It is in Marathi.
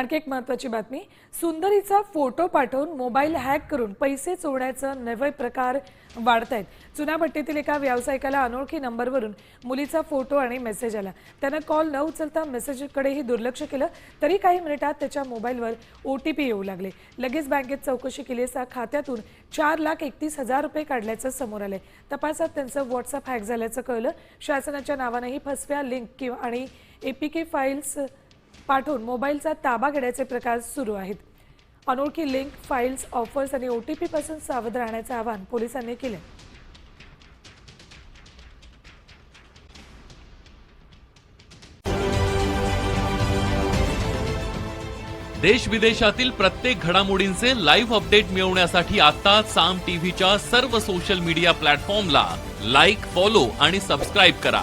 आणखी एक महत्वाची बातमी. सुंदरीचा फोटो पाठवून मोबाईल हॅक करून पैसे चोरण्याचं नवे प्रकार वाढत आहेत चुनाभट्टीतील एका व्यावसायिकाला अनोळखी नंबरवरून मुलीचा फोटो आणि मेसेज आला. त्यानं कॉल न उचलता मेसेजकडेही दुर्लक्ष केलं. तरी काही मिनिटात त्याच्या मोबाईलवर ओ टी पी येऊ लागले. लगेच बँकेत चौकशी केली असता खात्यातून चार लाख एकतीस हजार रुपये काढल्याचं समोर आलंय. तपासात त्यांचं व्हॉट्सअप हॅक झाल्याचं कळलं. शासनाच्या नावानंही फसव्या लिंक किंवा आणि एपीके फाईल्स पाठवून मोबाईलचा ताबा घेण्याचे प्रकार सुरू आहेत. अनोळखी लिंक फाईल्स ऑफर्स आणि ओ टी पासून सावध राहण्याचं आवाहन पोलिसांनी केले. देश विदेशातील प्रत्येक घडामोडींचे लाईव्ह अपडेट मिळवण्यासाठी आता साम टीव्हीच्या सर्व सोशल मीडिया प्लॅटफॉर्मला लाईक फॉलो आणि सबस्क्राईब करा.